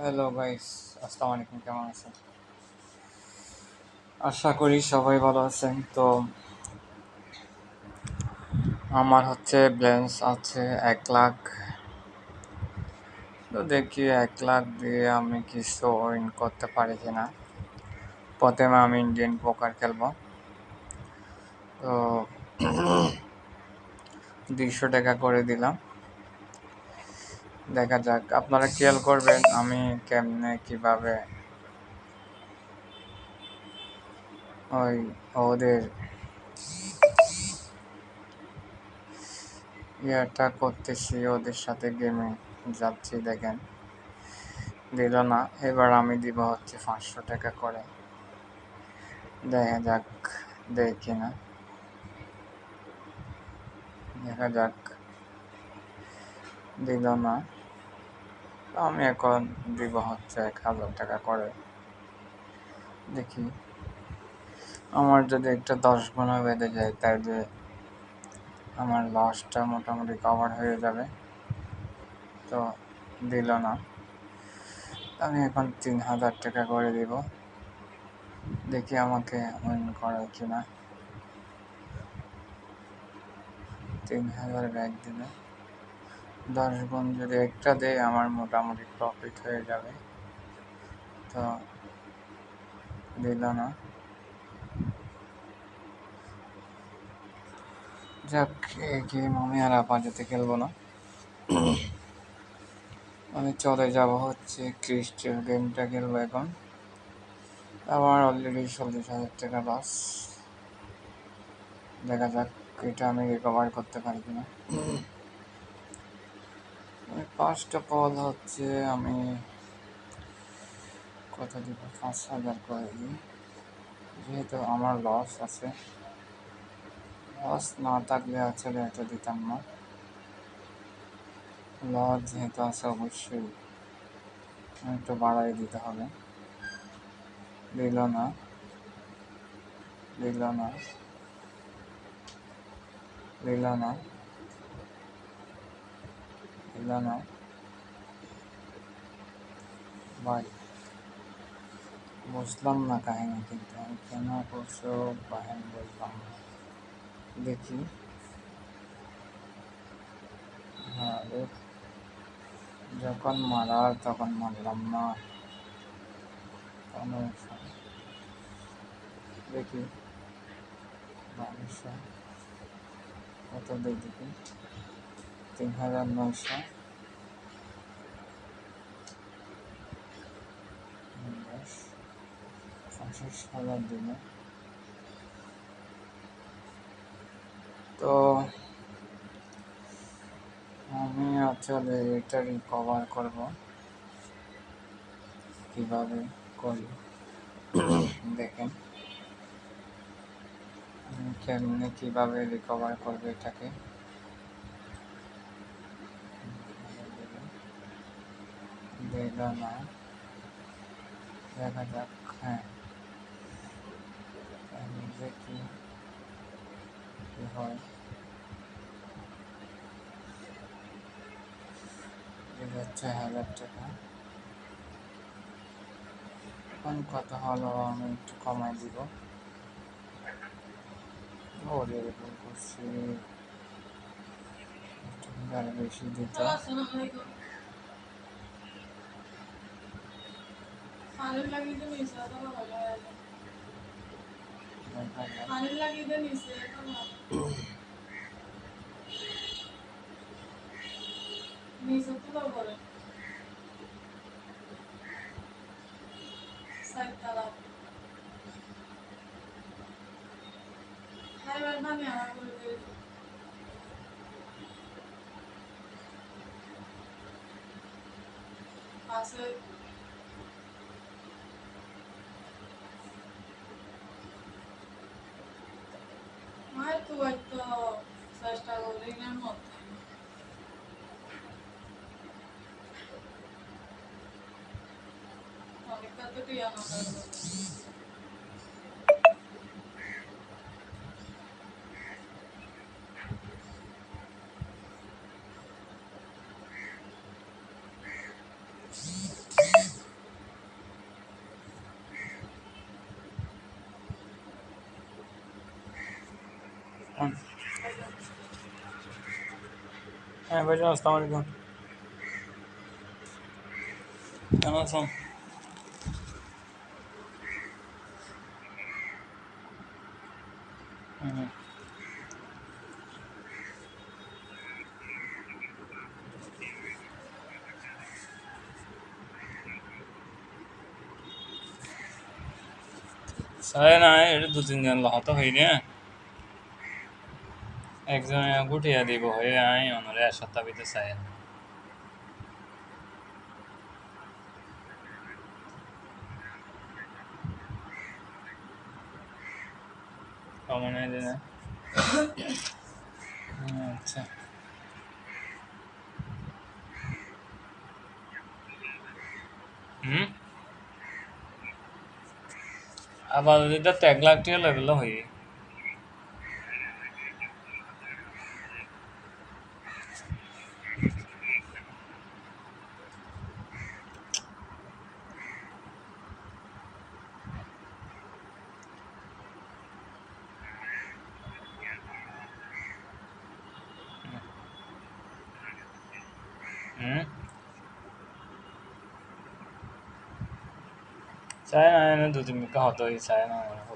Hello guys আসসালামু আলাইকুম কেমন আছেন? আশা করি সবাই ভালো আছেন। তো আমার হচ্ছে ব্যালেন্স আছে এক লাখ। তো দেখি এক লাখ দিয়ে আমি কিছু উইন করতে পারি কি কিনা। প্রথমে আমি ইন্ডিয়ান পোকার খেলব। তো দুইশো টাকা করে দিলাম। দেখা যাক, আপনারা খেয়াল করবেন আমি কেমনে কীভাবে ওই ওদের ইয়েটা করতেছি, ওদের সাথে গেমে যাচ্ছি, দেখেন। দিল না, এবার আমি দিব হচ্ছে পাঁচশো টাকা করে। দেখা যাক, দেখি না। দেখা যাক। দিল না। আমি এখন দিব হচ্ছে এক হাজার টাকা করে। দেখি। আমার যদি একটা দশ গুণা বেঁধে যায়, তাহলে আমার লসটা মোটামুটি কভার হয়ে যাবে। তো দিল না। আমি এখন তিন হাজার টাকা করে দিব। দেখি আমাকে উইন করে কিনা। তিন হাজার ব্যাগ দিলে দশ গুণ যদি একটা দেয়, আমার মোটামুটি প্রফিট হয়ে যাবে। তো দিল না। যাক এই গেম আমি আর আপাতত খেলব না। আমি চলে যাব হচ্ছে ক্রিস্টাল গেমটা খেলব এখন। আমার অলরেডি চল্লিশ হাজার টাকা লস দেখা যাক, এটা আমি রিকভার করতে পারি কিনা। অফ অল হচ্ছে, আমি কত দিব, পাঁচ হাজার করে দিই। যেহেতু আমার লস আছে। লস না থাকলে আসলে এত দিতাম না। লস যেহেতু আছে অবশ্যই একটু বাড়াই দিতে হবে। দিল না। দিল না। দিল না। দিল না ভাই বুঝলাম না কাহিনী কিন্তু আমি কেন করছ বাহিনী বুঝলাম না দেখি আরে যখন মারার তখন মারলাম না সমস্যা দেখি বারোশো কত দিয়ে দেখি তিন হাজার নয়শো দশ হাজার দিনে তো আমি আসলে এটা রিকভার করব। কীভাবে করি দেখেন। কেমনে কীভাবে রিকভার করব এটাকে? দিল না দেখা যাক হ্যাঁ আমি দেখি কি হয় হচ্ছে হাজার টাকা। এখন কত হলো আমি একটু কমাই দিব। ওরে ভুল করছি। আর বেশি দিতে। নিচে। তো করে sakkalar. Hayvandan yanar bu göz. Bazı Hey, what's up? How are you? How you? চাই নাই এটা দু তিনজন লহত হইনি একজন গুটিয়া দিব হয়ে আই অনরে সপ্তাহ ভিতরে চাই। কমনে আচ্ছা। আবার এটা তো এক লাখ টাকা লেভেল হই হুম চাই না এনে দু তিন বিঘা হতো চাই না আমার হতো হুম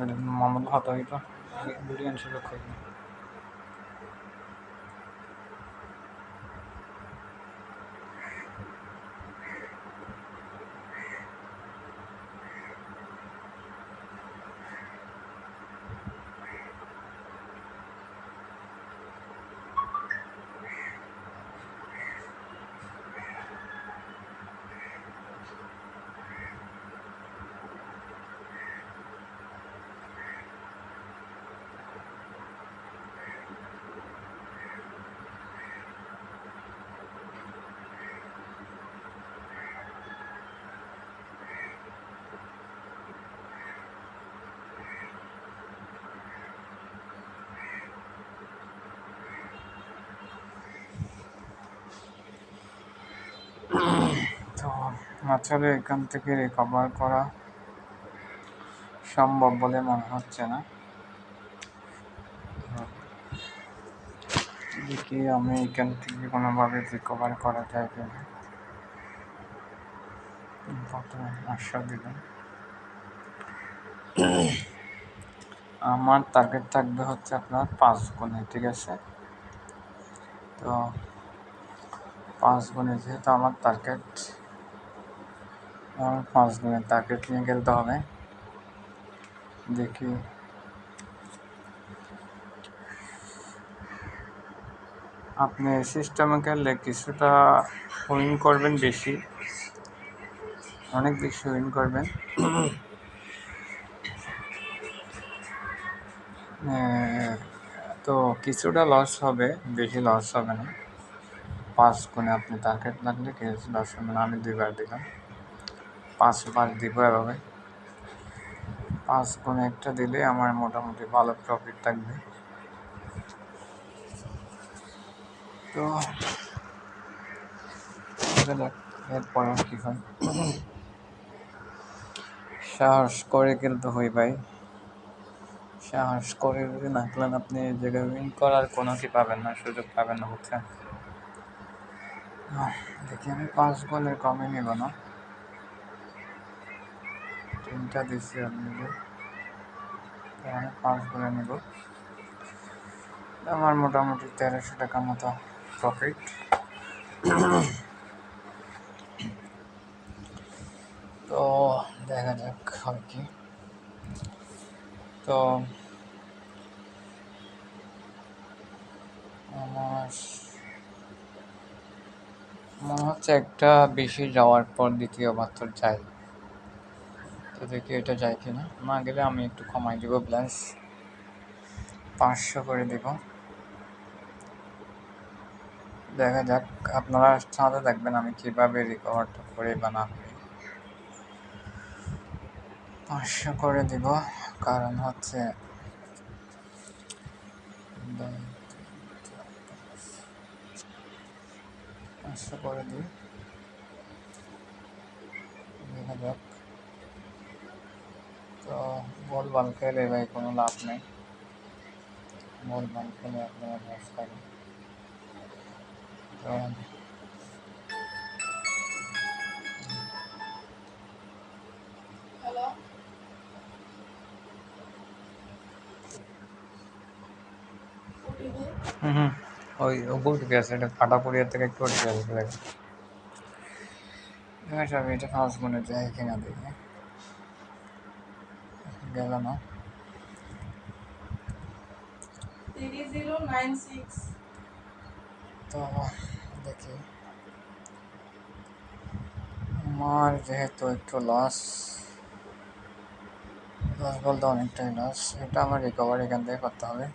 böyle mamalı adayla bir yan koydum. আসলে এখান থেকে রিকভার করা সম্ভব বলে মনে হচ্ছে না। দেখি আমি এখান থেকে কোনোভাবে রিকভার করা যায় কিনা। প্রথমে আশ্বাস দিলাম। আমার টার্গেট থাকবে হচ্ছে আপনার পাঁচ গুণে, ঠিক আছে? তো পাঁচ গুণে যেহেতু আমার টার্গেট পাঁচ গুণের টার্গেট নিয়ে খেলতে হবে। দেখি। আপনি সিস্টেমে খেললে কিছুটা উইন করবেন বেশি। অনেক বেশি উইন করবেন। তো কিছুটা লস হবে, বেশি লস হবে না। পাঁচ গুণে আপনি টার্গেট লাগলে কিছু লস হবে না, আমি দুইবার দিলাম। পাঁচ বার দিব এভাবে। পাঁচ গুণে একটা দিলে আমার মোটামুটি ভালো প্রফিট থাকবে। তো এরপরে কি হয়। সাহস করে খেলতে হই ভাই। সাহস করে যদি না খেলেন আপনি এই জায়গায় উইন করার কোনো কি পাবেন না, সুযোগ পাবেন না বুঝছেন। দেখি আমি পাঁচ গোলের কমে নিব না। তিনটা দিচ্ছি আপনি আমি পাঁচ গোলে নিব। আমার মোটামুটি তেরোশো টাকা মতো প্রফিট তো দেখা যাক হয় কি। তো আমার মনে হচ্ছে একটা বেশি যাওয়ার পর দ্বিতীয়বার তো যাই। তো দেখি এটা যায় কিনা? না না গেলে আমি একটু কমাই দিব ব্যালেন্স পাঁচশো করে দিব। দেখা যাক, আপনারা সাথে দেখবেন আমি কীভাবে রিকভারটা করে বা না করি। পাঁচশো করে দিব, কারণ হচ্ছে পাঁচশো করে দিই। দেখা যাক। তো বল বাল খেলে ভাই কোনো লাভ নেই বল বাল খেলে আপনারা লস করেন তো হ্যালো ওটিপি হুম হুম ওই উপর থেকে আছে এটা ফাটা পড়িয়া থেকে একটু উঠে যাবে দেখ দেখা যাবে এটা ফাঁস মনে যায় কিনা দেখে গেল না থ্রি জিরো নাইন সিক্স তো দেখি আমার যেহেতু একটু লস লস বলতে অনেকটাই লস এটা আমার রিকভার এখান থেকে করতে হবে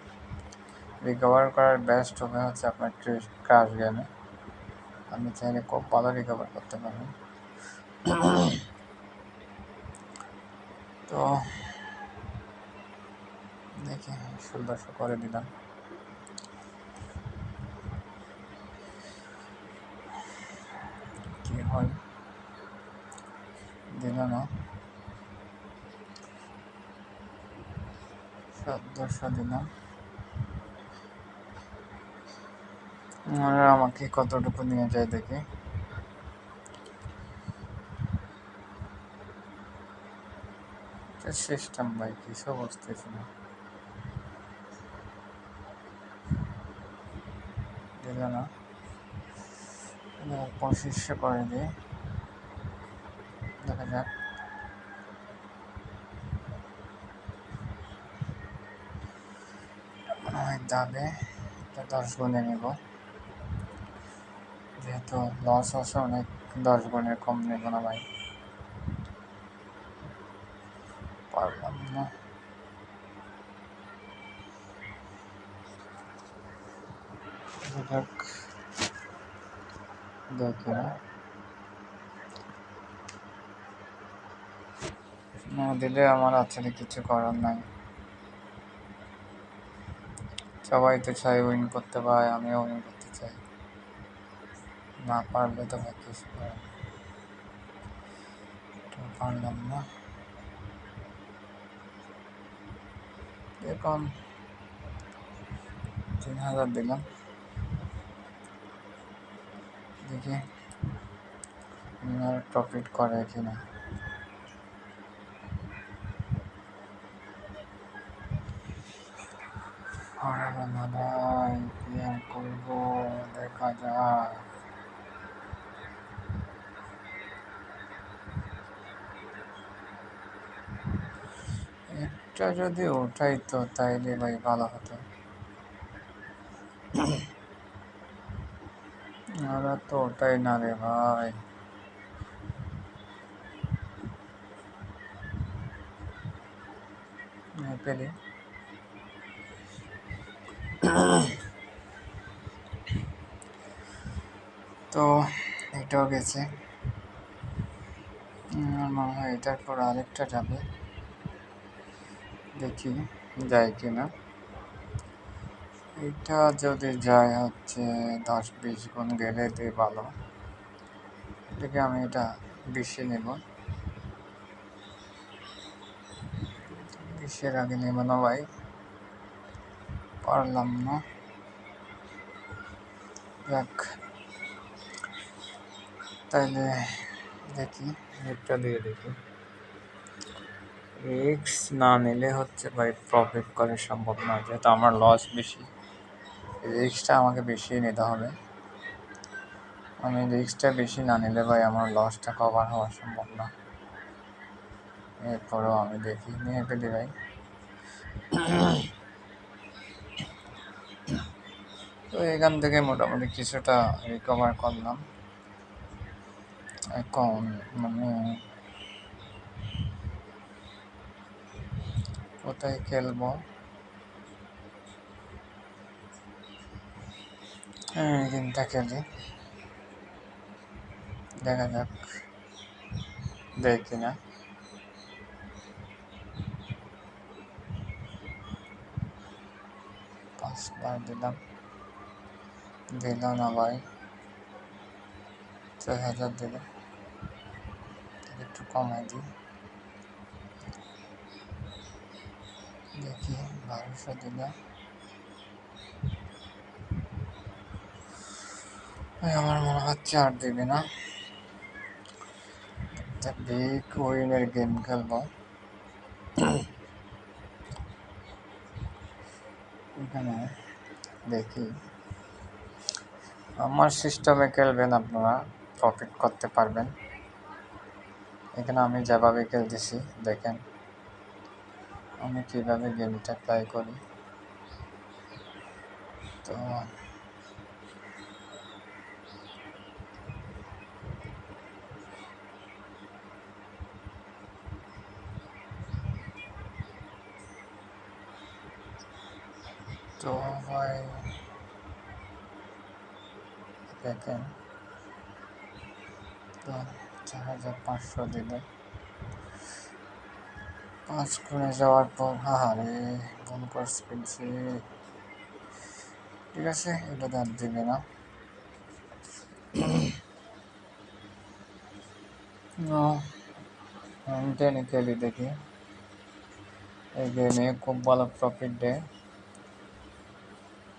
রিকভার করার বেস্ট হবে হচ্ছে আপনার ক্রাশ গেমে আপনি চাইলে খুব ভালো রিকভার করতে পারেন তো দেখি ষোলোশো করে দিলাম। কি হয়? দিল না। চোদ্দশো দিলাম আমাকে কতটুকু নিয়ে যায় দেখি। সিস্টেম ভাই কিছু বুঝতেছি না দিল না এবার পঁচিশশো করে দিই দেখা যাক। যাবে এটা দশ গুণে নেব। যেহেতু লস আছে, অনেক দশ গুণের কম নেব না ভাই। পারলাম না। যাক দেখি না। দিলে আমার আসলে কিছু করার নাই। সবাই তো চাই উইন করতে পারে আমিও উইন করতে চাই। না পারলে তো ভাই কিছু করার পারলাম না। এখন তিন হাজার দিলাম। দেখি প্রফিট করে দেখা যাক। একটা যদি ওঠাই তো তাইলে ভাই ভালো হতো ওরা তো ওটাই না রে ভাই। পেলে। তো, এটাও গেছে। আমার মনে হয় এটার পর আরেকটা যাবে। দেখি, যায় কিনা। এটা যদি যায় হচ্ছে দশ বিশ গুণ গেলে দিয়ে ভালো। দেখে আমি এটা বিশে নেব। বিশের আগে নেব না ভাই। পারলাম না। যাক। তাহলে দেখি একটা দিয়ে দেখি। রিক্স না নিলে হচ্ছে ভাই প্রফিট করা সম্ভব না, যেহেতু আমার লস বেশি। রিক্সটা আমাকে বেশি নিতে হবে। আমি রিস্কটা বেশি না নিলে ভাই আমার লসটা কভার হওয়া সম্ভব না। এরপরেও আমি দেখি, নিয়ে ফেলি ভাই। তো এখান থেকে মোটামুটি কিছুটা রিকভার করলাম। এখন মানে কোথায় খেলব? এই গেমটা খেলি দেখা যাক। দেখি না। পাঁচবার দিলাম। দিল না ভাই ছয় হাজার দিল। একটু কমাই দিই। দেখি, বারোশো দিল আমার মনে হচ্ছে আর দিবে না? বিগ উইনের গেম খেলব। এখানে দেখি। আমার সিস্টেমে খেলবেন আপনারা প্রফিট করতে পারবেন। এখানে আমি যেভাবে খেলতেছি, দেখেন। আমি কীভাবে গেমটা প্লে করি। তো তো দেখেন তো চার হাজার পাঁচশো দিলে পাঁচ করে যাওয়ার পর আরে ফোন করছি ফেলছি। ঠিক আছে, এটা আর দিবে না। টেনে খেলি দেখি। এই গেমে খুব ভালো প্রফিট দেয়।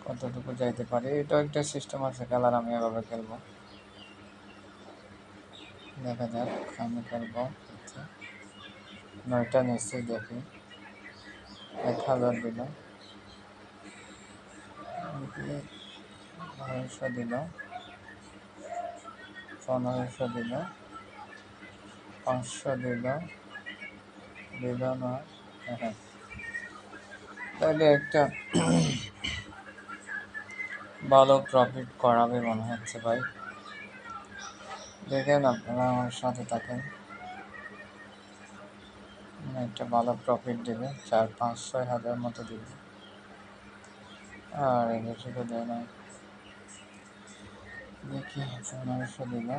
কতটুকু যাইতে পারে, এটাও একটা সিস্টেম আছে কালার আমি এভাবে খেলব। দেখা যাক, আমি খেলব আচ্ছা। নয়টা নিশ্চয়ই দেখি। এক হাজার দিল। বারোশো দিল। পনেরোশো দিল। পাঁচশো দিল। দিল না। হ্যাঁ। তাহলে একটা ভালো প্রফিট করাবে মনে হচ্ছে ভাই। দেখেন আপনারা আমার সাথে থাকেন। একটা ভালো প্রফিট দেবে, চার, পাঁচ, ছয় হাজার মতো দেবে। আর বেশি তো দেয় না। দেখি, পনেরোশো দিল।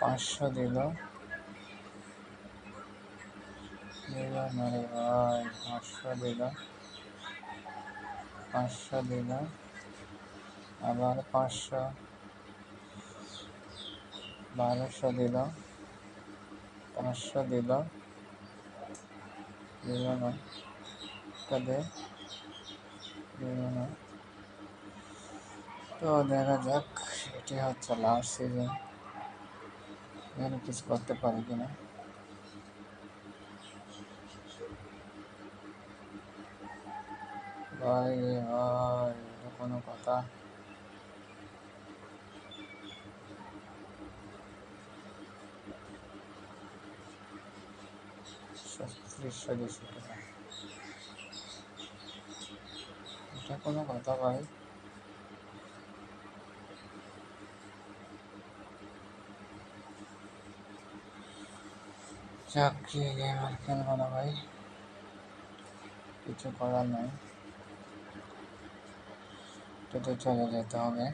পাঁচশো দিল। দিল ভাই, পাঁচশো দিল। পাঁচশো দিল। আবার পাঁচশো, বারোশো দিল, পাঁচশো দিল দিল না। দে দিল না। তো দেখা যাক, এটি হচ্ছে লাস্ট সিজন এখানে কিছু করতে পারি কিনা। ভাই ভাই কোনো কথা। ছত্রিশশো দুশো টাকা এটা কোনো কথা ভাই চাকরি আর খেলব না ভাই কিছু করার নাই এটাতে চলে যেতে হবে।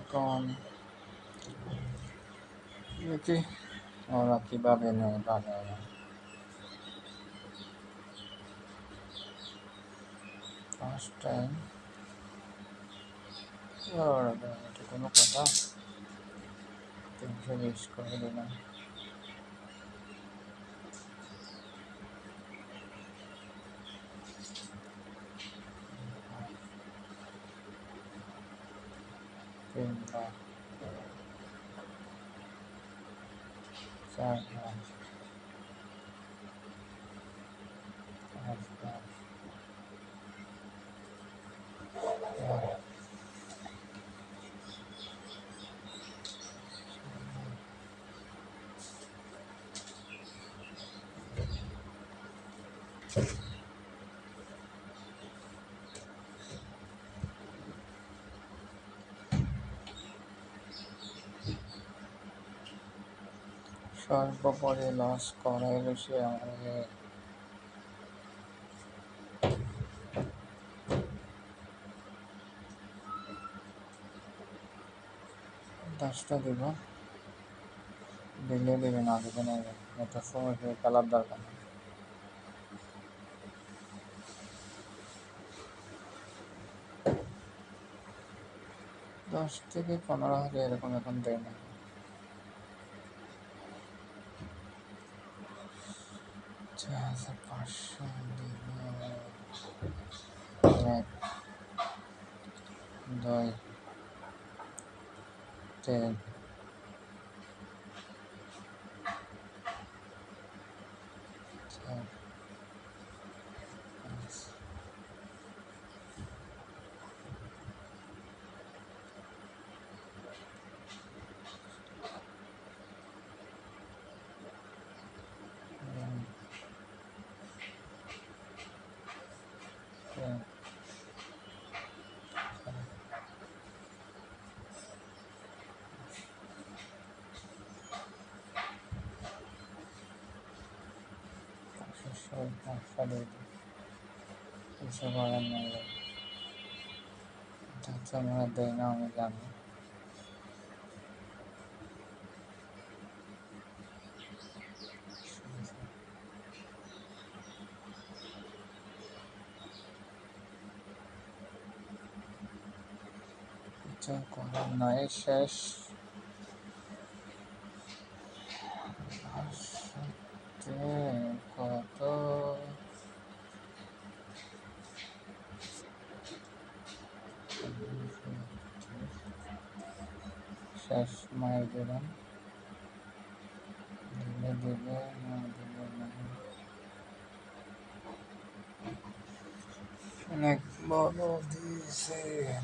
এখন দেখি ওরা কীভাবে নেয় বা নেয় না? ফার্স্ট টাইম এটা কোনো কথা তিনশো বিশ করে দিলাম তিন লাখ সর্বোপরি লস করাই বেশি আমাদের দশটা দিব। দিলে দেবেন আগে কোনো সময় কালার দরকার দশ থেকে পনেরো হাজার এরকম এখন দেয় না। পাঁচশো এক দুই তিন চার পাঁচ তিন তিন চার দিয়ে দিই কিছু করার নেই হচ্ছে আমরা দেই না আমি জানি শেষ সাথে কত শেষ মায়ের দিলাম দিলে দিবে না দিলে না অনেক দিয়েছে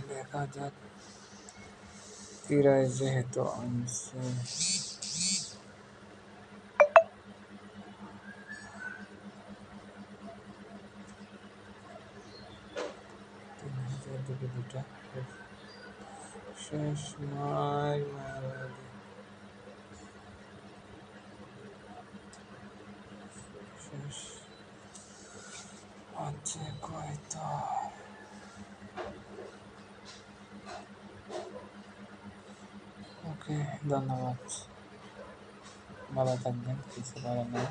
দেখা যাক প্রায় যেহেতু আনছে দুটা শেষ মাই মারাদি শেষ আছে কয়তো ওকে ধন্যবাদ। ভালো থাকবেন কিছু করার নেই।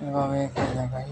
এভাবে খেলে ভাই।